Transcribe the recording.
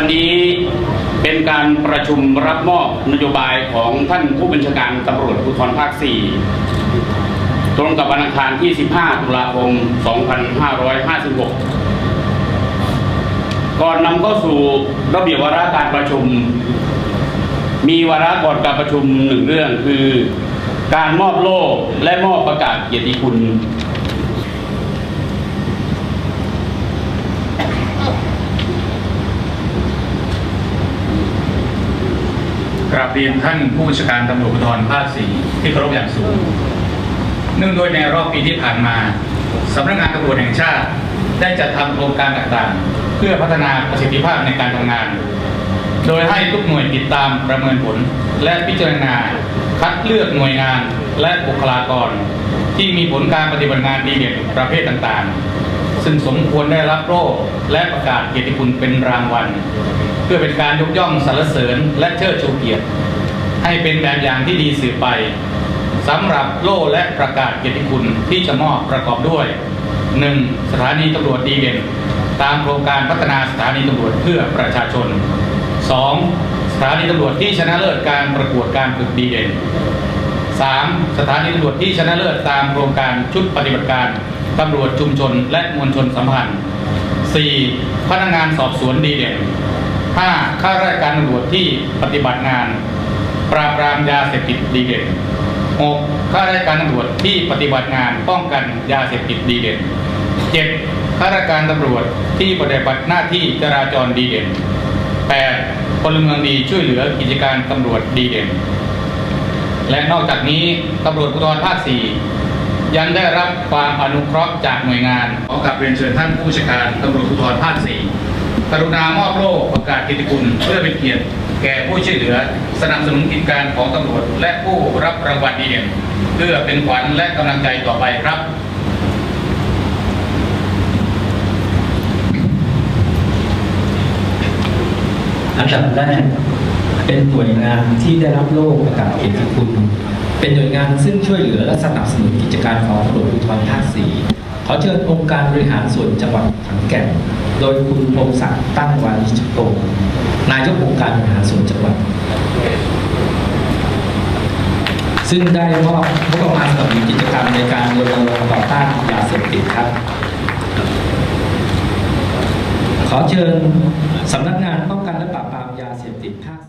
วันนี้เป็นการประชุมรับมอบนโยบายของท่านผู้บัญชาการตำรวจภูธรภาค 4 ตรงกับวันอังคารที่ 15 ตุลาคม 2556 ก่อนนำเข้าสู่ระเบียบวาระการประชุม มีวาระก่อนการประชุมหนึ่งเรื่องคือ การมอบโล่และมอบประกาศเกียรติคุณ กรา บเรียนท่านผู้บัญชาการตำรวจภูธรภาค4ที่เคารพอย่างสูง เนื่องโดยในรอบปีที่ผ่านมาสำนักงานตำรวจแห่งชาติ ได้จัดทำโครงการต่างๆ เพื่อพัฒนาประสิทธิภาพในการทำงาน โดยให้ทุกหน่วยติดตามประเมินผล และพิจารณาคัดเลือกหน่วยงานและบุคลากร ที่มีผลการปฏิบัติงานดีเด่นประเภทต่างๆ ซึ่งสมควรได้รับโล่และประกาศเกียรติคุณเป็นรางวัล พื่อเป็นการยกย่องสรรเสริญและเชิดชูเกียรติ ให้เป็นแบบอย่างที่ดีสืบไปสำหรับโล่และประกาศเกียรติคุณที่จะมอบประกอบด้วย 1. สถานีตำรวจดีเด่น ตามโครงการพัฒนาสถานีตำรวจเพื่อประชาชน 2. สถานีตำรวจที่ชนะเลิศการประกวดการฝึกดีเด่น 3. สถานีตำรวจที่ชนะเลิศตามโครงการชุดปฏิบัติการตำรวจชุมชนและมวลชนสัมพันธ์ 4. พนักงานสอบสวนดีเด่น 5. ข้าราชการตำรวจที่ปฏิบัติงาน ปราบปรามยาเสพติดดีเด่น 6. ข้าราชการตำรวจที่ปฏิบัติงานป้องกันยาเสพติดดีเด่น 7. ข้าราชการตำรวจที่ปฏิบัติหน้าที่จราจรดีเด่น 8. พลเมืองดีช่วยเหลือกิจการตำรวจดีเด่น และนอกจากนี้ตำรวจภูธรภาค 4 ยังได้รับความอนุเคราะห์จากหน่วยงานขอกลับเรียนเชิญท่านผู้ชาการตำรวจภูธรภาค 4 กรุณามอบโล่ประกาศเกียรติคุณเพื่อเป็นเกียรติแก่ผู้ช่วยเหลือ สนับสนุนกิจการของตำรวจ และผู้รับรางวัลดีเด่นเพื่อเป็นขวัญและกำลังใจต่อไปครับอันดับแรกเป็นหน่วยงานที่ได้รับโล่ประกาศเกียรติคุณ เป็นหน่วยงานซึ่งช่วยเหลือและสนับสนุนกิจการของตำรวจภูธรภาคสี่ ขอเชิญองค์การบริหารส่วนจังหวัดขอนแก่น โดยคุณพงศักดิ์ตั้งวานิชโตนายกองค์การบริหารส่วนจังหวัด ซึ่งได้มอบงบประมาณสำหรับกิจกรรมในการรณรงค์ต่อต้านยาเสพติดครับ ขอเชิญสำนักงานป้องกันและปราบปรามยาเสพติดภาค